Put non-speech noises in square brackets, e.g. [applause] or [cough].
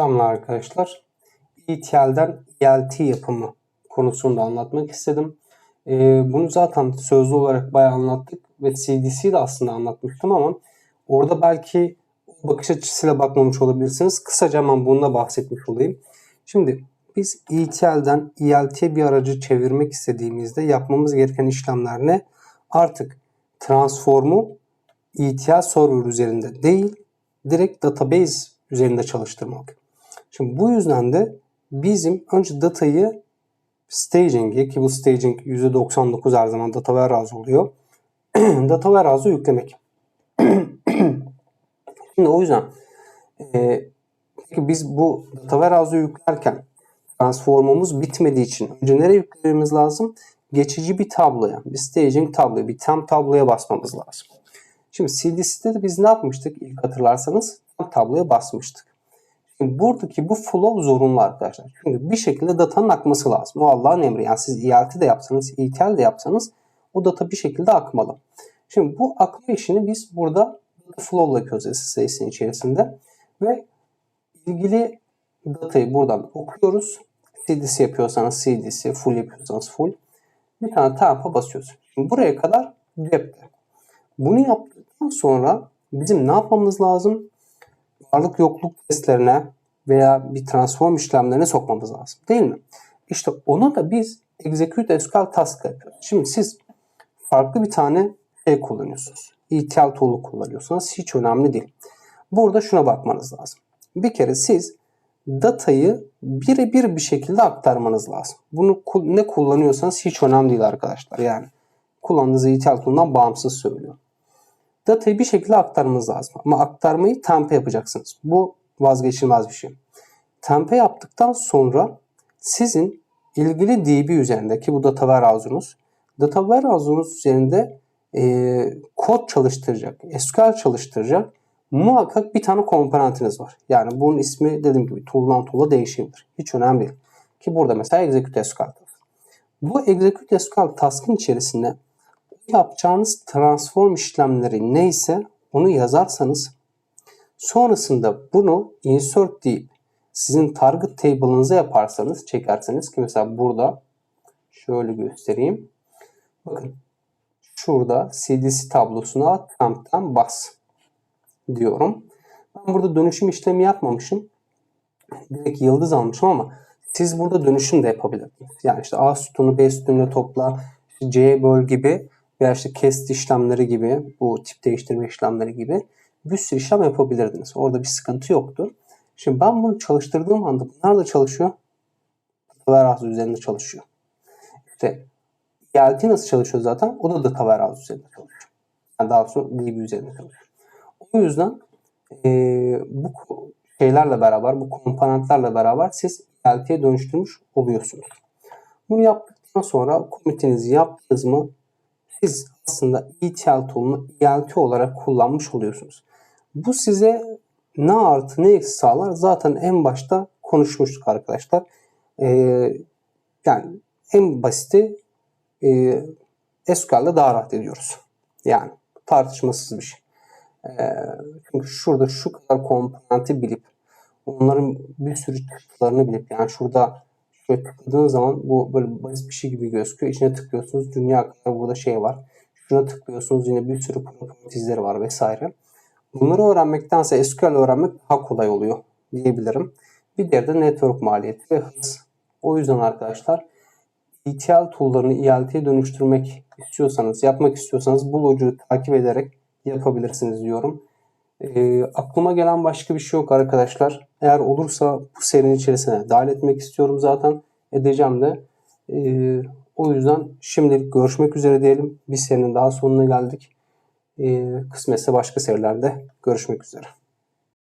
Selamlar arkadaşlar. ETL'den ELT yapımı konusunu da anlatmak istedim. Ee, bunu zaten sözlü olarak bayağı anlattık ve CDC'yi de aslında anlatmıştım ama orada belki bakış açısıyla bakmamış olabilirsiniz. Kısaca hemen bununla bahsetmiş olayım. Şimdi biz ETL'den ELT'ye bir aracı çevirmek istediğimizde yapmamız gereken işlemler ne? Artık transformu ETL server üzerinde değil, direkt database üzerinde çalıştırmak. Şimdi bu yüzden de bizim önce datayı staging'e ki bu staging %99 her zaman data warehouse oluyor. [clears throat] data warehouse'a yüklemek. [clears throat] Şimdi o yüzden e, biz bu data warehouse'a yüklerken transformumuz bitmediği için önce nereye yüklememiz lazım? Geçici bir tabloya, bir staging tabloya, bir temp tabloya basmamız lazım. Şimdi CDC'de de biz ne yapmıştık ilk hatırlarsanız? Temp tabloya basmıştık. Şimdi buradaki bu flow zorunlu arkadaşlar. Çünkü bir şekilde datanın akması lazım. O Allah'ın emri. Yani siz ELT de yapsanız, ETL de yapsanız o data bir şekilde akmalı. Şimdi bu akma işini biz burada flow ile yapıyoruz SSA'sin içerisinde. Ve ilgili datayı buradan okuyoruz. CDC yapıyorsanız CDC, full yapıyorsanız full. Bir tane temp'a basıyoruz. Şimdi buraya kadar grep'te. Bunu yaptıktan sonra bizim ne yapmamız lazım? Varlık yokluk testlerine veya bir transform işlemlerine sokmamız lazım. Değil mi? İşte onu da biz execute SQL task yapıyoruz. Şimdi siz farklı bir tane şey kullanıyorsunuz. ETL tool'u kullanıyorsanız hiç önemli değil. Burada şuna bakmanız lazım. Bir kere siz datayı birebir bir şekilde aktarmanız lazım. Bunu ne kullanıyorsanız hiç önemli değil arkadaşlar. Yani kullandığınız ETL tool'undan bağımsız söylüyor. Datayı bir şekilde aktarmanız lazım. Ama aktarmayı tempe yapacaksınız. Bu vazgeçilmez bir şey. Tempe yaptıktan sonra sizin ilgili DB üzerindeki bu data warehouse'unuz data warehouse'unuz üzerinde e, kod çalıştıracak, SQL çalıştıracak muhakkak bir tane komponentiniz var. Yani bunun ismi dediğim gibi tool'dan tool'a değişebilir. Hiç önemli değil. Ki burada mesela execute SQL. Bu execute SQL task'ın içerisinde yapacağınız transform işlemleri neyse onu yazarsanız sonrasında bunu insert deyip sizin target table'ınıza yaparsanız çekerseniz ki mesela burada şöyle göstereyim. Bakın şurada CDC tablosuna temp'ten bas diyorum. Ben burada dönüşüm işlemi yapmamışım. Direkt yıldız almışım ama siz burada dönüşüm de yapabilirsiniz. Yani işte A sütunu B sütunuyla topla, C böl gibi veya işte kest işlemleri gibi, bu tip değiştirme işlemleri gibi bir sürü işlem yapabilirdiniz. Orada bir sıkıntı yoktu. Şimdi ben bunu çalıştırdığım anda bunlar da çalışıyor. Warehouse üzerinde çalışıyor. İşte ELT nasıl çalışıyor zaten? O da data warehouse üzerinde çalışıyor. Yani daha sonra DB üzerinde çalışıyor. O yüzden e, bu şeylerle beraber, bu komponentlerle beraber siz ELT'ye dönüştürmüş oluyorsunuz. Bunu yaptıktan sonra komitinizi yaptınız mı siz aslında ETL tool'unu ELT olarak kullanmış oluyorsunuz. Bu size ne artı ne eksi sağlar zaten en başta konuşmuştuk arkadaşlar. Ee, yani en basiti e, SQL'de daha rahat ediyoruz. Yani tartışmasız bir şey. Ee, çünkü şurada şu kadar komponenti bilip onların bir sürü çıktılarını bilip yani şurada şöyle tıkladığın zaman bu böyle basit bir şey gibi gözüküyor. İçine tıklıyorsunuz. Dünya kadar burada şey var. Şuna tıklıyorsunuz. Yine bir sürü propertiesleri var vesaire. Bunları öğrenmektense SQL öğrenmek daha kolay oluyor diyebilirim. Bir diğer de network maliyeti ve hız. O yüzden arkadaşlar ETL tool'larını ELT'ye dönüştürmek istiyorsanız, yapmak istiyorsanız bu logiği takip ederek yapabilirsiniz diyorum. E, aklıma gelen başka bir şey yok arkadaşlar. Eğer olursa bu serinin içerisine dahil etmek istiyorum zaten. Edeceğim de. E, o yüzden şimdilik görüşmek üzere diyelim. Bir serinin daha sonuna geldik. E, kısmetse başka serilerde görüşmek üzere.